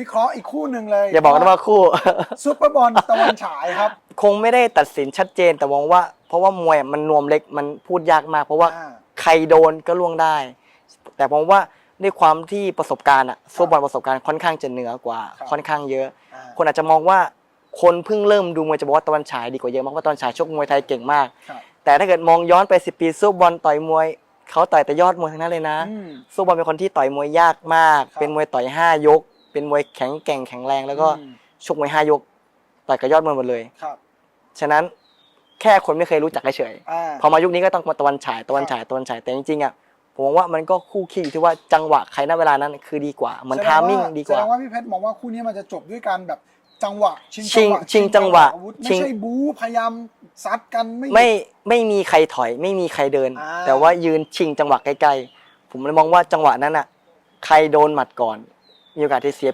วิเคราะห์อีกคู่หนึ่งเลยอย่าบอกนะว่าคู่ ซุปเปอร์บอลตะวันฉายครับ คงไม่ได้ตัดสินชัดเจนแต่มองว่า เพราะว่ามวยอะมันนวมเล็กมันพูดยากมาก เพราะว่าอ่าใครโดนก็ล่วงได้ แต่ผมว่าด้วยความที่ประสบการณ์อะฟุตบอลประสบการณ์ค่อนข้างจะเหนือกว่าครับค่อนข้างเยอะอ่าคนอาจจะมองว่าคนเพิ่งเริ่มดูมวยจะบอกว่าตะวันฉายดีกว่าเยอะมากเพราะตะวันฉายชกมวยไทยเก่งมากครับแต่ถ้าเกิดมองย้อนไปสิปีสู้บอลต่อยมวยเขาต่อยแต่ยอดมวยทั้งนั้นเลยนะอืมสู้บอลเป็นคนที่ต่อยมวยยากมากครับเป็นมวยต่อยห้ายก เป็นมวยแข็งแกร่งแข็งแรง แล้วก็อืมชกมวยห้ายกต่อยกับยอดมวยหมดเลย ครับฉะนั้นแค่คนไม่เคยรู้จักเฉยอ่าๆพอมายุคนี้ก็ต้องมาตะวันฉายตะวันฉายตะวันฉายแต่จริงๆอะผมมองว่ามันก็คู่ขี้อยู่ที่ว่าจังหวะใครณเวลานั้นคือดีกว่าเหมือนแสดทางมิ่งว่าดีกแสว่า ดงว่าพี่เพชรมองว่าคู่นี้มันจะจบด้วยการแบบจังหวะ ชิงชิงชิงจังหวะอาวุธชิไม่ง ใช่บู๊พยายามซัดกันไม่ไม่ไม่มีใครถอยไม่มีใครเดิน อ่า แต่ว่ายืนชิงจังหวะใกล้ๆผมเลยมองว่าจังหวะนั้นอะ ใครโดนหมัดก่อน มีโอกาสที่เสีย